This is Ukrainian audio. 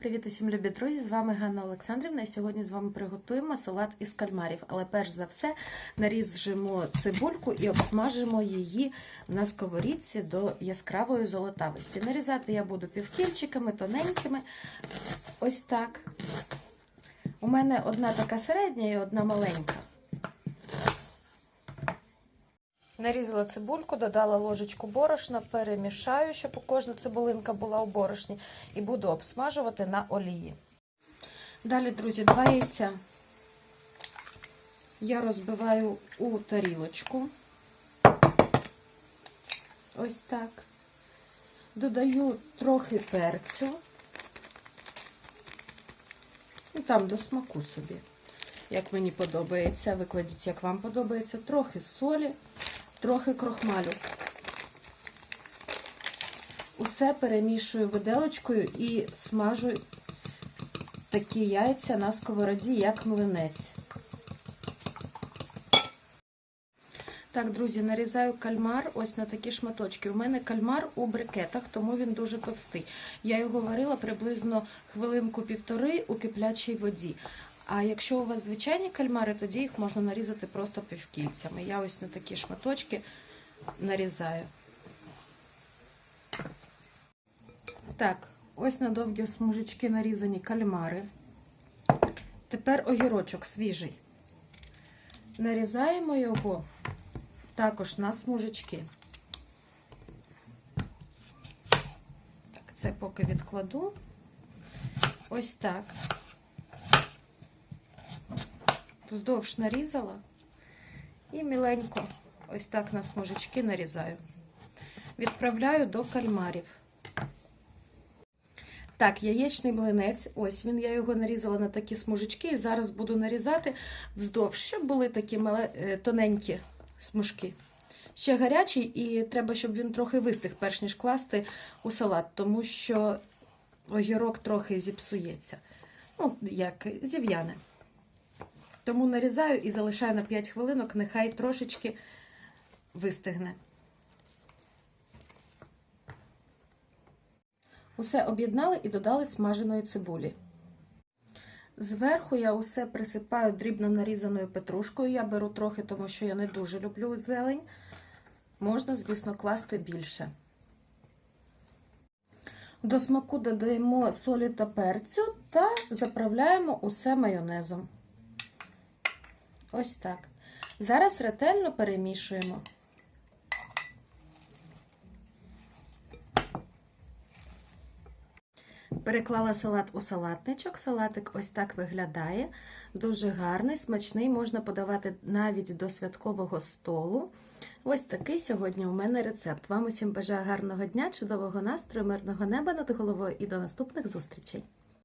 Привіт усім любі друзі! З вами Ганна Олександрівна. І сьогодні з вами приготуємо салат із кальмарів. Але перш за все наріжемо цибульку і обсмажимо її на сковорідці до яскравої золотавості. Нарізати я буду півкільчиками, тоненькими. Ось так. У мене одна така середня і одна маленька. Нарізала цибульку, додала ложечку борошна, перемішаю, щоб кожна цибулинка була у борошні, і буду обсмажувати на олії. Далі, друзі, два яйця я розбиваю у тарілочку. Ось так. Додаю трохи перцю. І там до смаку собі, як мені подобається. Викладіть, як вам подобається, трохи солі трохи крохмалю. Усе перемішую виделочкою і смажу такі яйця на сковороді, як млинець. Так, друзі, нарізаю кальмар ось на такі шматочки. У мене кальмар у брикетах, тому він дуже товстий. Я його варила приблизно хвилинку-півтори у киплячій воді. А якщо у вас звичайні кальмари, тоді їх можна нарізати просто півкільцями. Я ось на такі шматочки нарізаю. Так, ось на довгі смужечки нарізані кальмари. Тепер огірочок свіжий. Нарізаємо його також на смужечки. Так, це поки відкладу. Ось так вздовж нарізала і міленько ось так на смужечки нарізаю. Відправляю до кальмарів. Так, яєчний млинець, ось він, я його нарізала на такі смужечки, і зараз буду нарізати вздовж, щоб були такі мале, тоненькі смужки. Ще гарячий, і треба, щоб він трохи вистиг, перш ніж класти у салат, тому що огірок трохи зіпсується. Ну, як зів'яне. Тому нарізаю і залишаю на 5 хвилинок, нехай трошечки вистигне. Усе об'єднали і додали смаженої цибулі. Зверху я усе присипаю дрібно нарізаною петрушкою. Я беру трохи, тому що я не дуже люблю зелень. Можна, звісно, класти більше. До смаку додаємо солі та перцю та заправляємо усе майонезом. Ось так. Зараз ретельно перемішуємо. Переклала салат у салатничок. Салатик ось так виглядає. Дуже гарний, смачний, можна подавати навіть до святкового столу. Ось такий сьогодні у мене рецепт. Вам усім бажаю гарного дня, чудового настрою, мирного неба над головою і до наступних зустрічей!